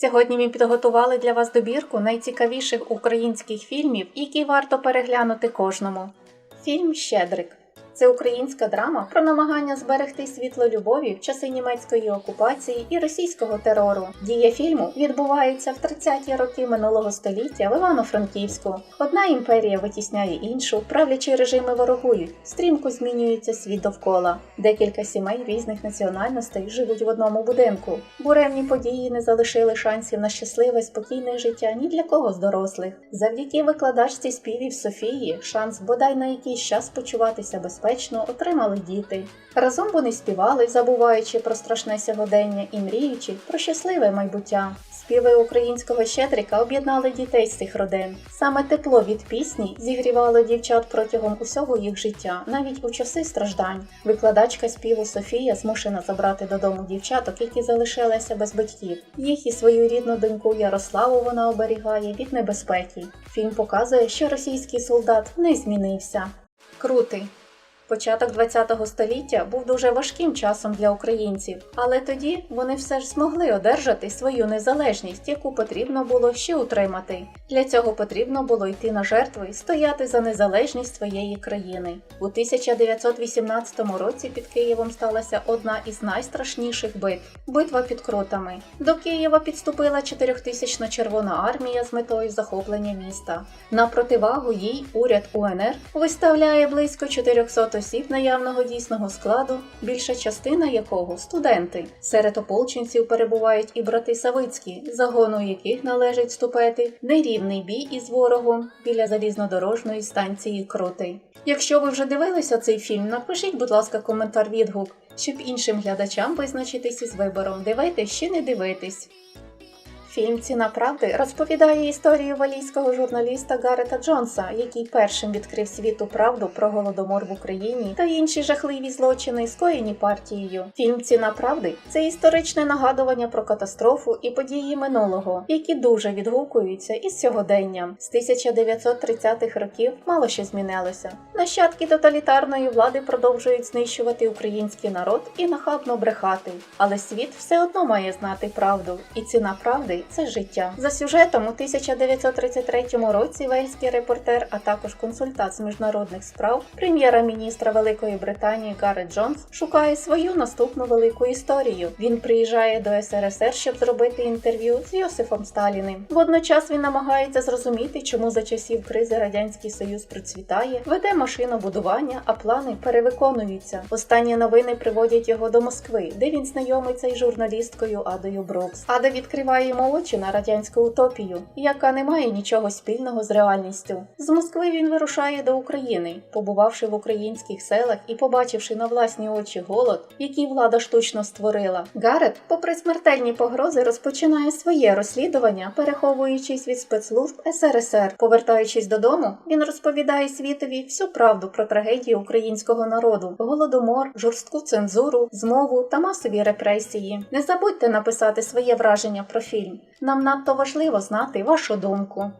Сьогодні ми підготували для вас добірку найцікавіших українських фільмів, які варто переглянути кожному. Фільм Щедрик. Це українська драма про намагання зберегти світло любові в часи німецької окупації і російського терору. Дія фільму відбувається в 30-ті роки минулого століття в Івано-Франківську. Одна імперія витісняє іншу, правлячі режими ворогують, стрімко змінюється світ довкола. Декілька сімей різних національностей живуть в одному будинку. Буремні події не залишили шансів на щасливе спокійне життя ні для кого з дорослих. Завдяки викладачці співів Софії шанс бодай на якийсь час почуватися безпечно отримали діти. Разом вони співали, забуваючи про страшне сьогодення і мріючи про щасливе майбуття. Співи українського щедрика об'єднали дітей з цих родин. Саме тепло від пісні зігрівало дівчат протягом усього їх життя, навіть у часи страждань. Викладачка співу Софія змушена забрати додому дівчаток, які залишилися без батьків. Їх і свою рідну доньку Ярославу вона оберігає від небезпеки. Фільм показує, що російський солдат не змінився. Крутий. Початок ХХ століття був дуже важким часом для українців, але тоді вони все ж змогли одержати свою незалежність, яку потрібно було ще утримати. Для цього потрібно було йти на жертви і стояти за незалежність своєї країни. У 1918 році під Києвом сталася одна із найстрашніших битв битва під кротами. До Києва підступила 4000 Червона армія з метою захоплення міста. На противагу їй уряд УНР виставляє близько 400 осіб наявного дійсного складу, більша частина якого студенти. Серед ополченців перебувають і брати Савицькі, загону яких належить вступити нерівний бій із ворогом біля залізнодорожної станції Крутий. Якщо ви вже дивилися цей фільм, напишіть, будь ласка, коментар відгук, щоб іншим глядачам визначитись із вибором, дивитись чи не дивитись. Фільм Ціна правди розповідає історію валійського журналіста Гарета Джонса, який першим відкрив світу правду про голодомор в Україні та інші жахливі злочини, скоєні партією. Фільм Ціна правди це історичне нагадування про катастрофу і події минулого, які дуже відгукуються із сьогоденням. З 1930-х років мало що змінилося. Нащадки тоталітарної влади продовжують знищувати український народ і нахабно брехати, але світ все одно має знати правду, і ціна правди це життя. За сюжетом у 1933 році вельський репортер, а також консультант з міжнародних справ, прем'єра-міністра Великої Британії Гарет Джонс шукає свою наступну велику історію. Він приїжджає до СРСР, щоб зробити інтерв'ю з Йосифом Сталіним. Водночас він намагається зрозуміти, чому за часів кризи радянський союз процвітає, веде машинобудування, а плани перевиконуються. Останні новини приводять його до Москви, де він знайомиться із журналісткою Адою Брукс. Ада відкриває йому очі на радянську утопію, яка не має нічого спільного з реальністю. З Москви він вирушає до України, побувавши в українських селах і побачивши на власні очі голод, який влада штучно створила. Гарет, попри смертельні погрози, розпочинає своє розслідування, переховуючись від спецслужб СРСР. Повертаючись додому, він розповідає світові всю правду про трагедію українського народу, голодомор, жорстку цензуру, змову та масові репресії. Не забудьте написати своє враження про фільм. Нам надто важливо знати вашу думку.